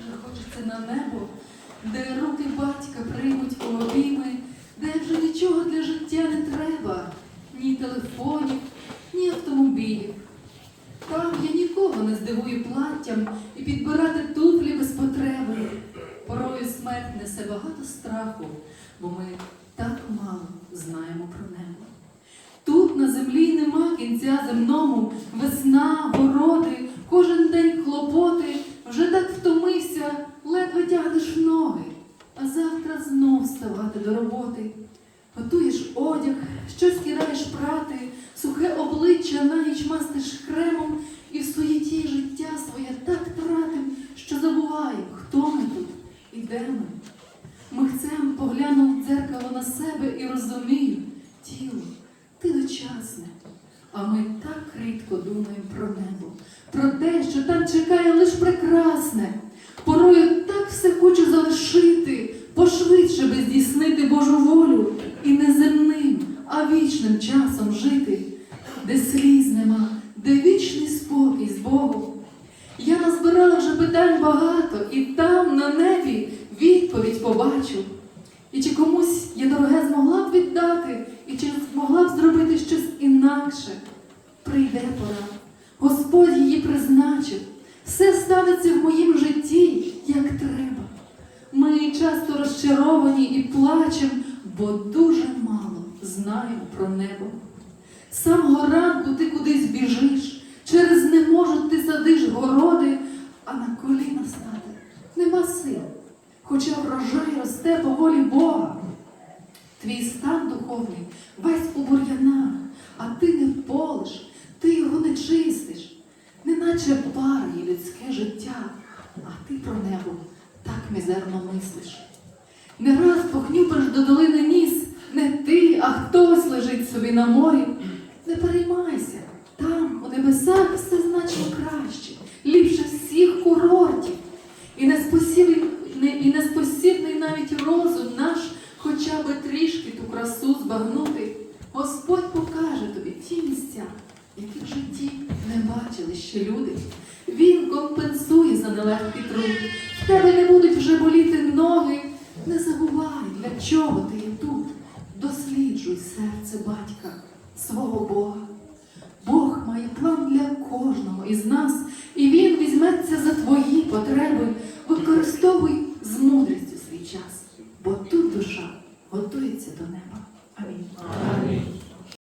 серце на небо, де руки батька приймуть у обійми, де вже нічого для життя не треба, ні телефонів, ні автомобілів. Там я нікого не здивую платтям і підбирати туфлі без потреби. Порою смерть несе багато страху, бо ми так мало знаємо про небо. Тут на землі нема кінця земному, весна, городи, кожен день хлопоти, вже так втомився, ледве тягнеш ноги, а завтра знов ставати до роботи. Готуєш одяг, щось кидаєш прати, сухе обличчя на ніч мастиш кремом, і в суєті життя своє так тратим, що забуваємо, хто ми тут і де ми. Михцем поглянув дзеркало на себе і розумію, тіло, ти дочасне. А ми так рідко думаємо про небо, про те, що там чекає лиш прекрасне. Порою так все хочу залишити, пошвидше би здійснити Божу волю і не земним, а вічним часом жити, де сліз нема, де вічний спокій з Богом. Я назбирала вже питань багато, і там, на небі, відповідь побачу. І чи комусь я дороге змогла б віддати, і чи змогла б зробити щось інакше? Прийде пора. Господь її призначив. Все станеться в моїм житті, як треба. Ми часто розчаровані і плачемо, бо дуже мало знаємо про небо. З самого ранку ти кудись біжиш, через не можуть ти садиш городи, а на коліна стати нема сил, хоча врожай росте по волі Бога. Твій стан духовний весь у бур'янах, а ти не полиш, ти його не чистиш, неначе парє людське життя, а ти про небо так мізерно мислиш. Не раз похнюпиш до долини ніс, не ти, а хтось лежить собі на морі. Не переймайся, там, у небесах, все значно краще, ліпше всіх курортів. І неспосібний, і неспосібний навіть розум наш, хоча би трішки ту красу збагнути. Господь покаже тобі ті місця, які в побачили, що люди. Він компенсує за нелегкий труд. В тебе не будуть вже боліти ноги. Не забувай, для чого ти є тут. Досліджуй серце батька, свого Бога. Бог має план для кожного із нас, і Він візьметься за твої потреби. Використовуй з мудрістю свій час, бо тут душа готується до неба.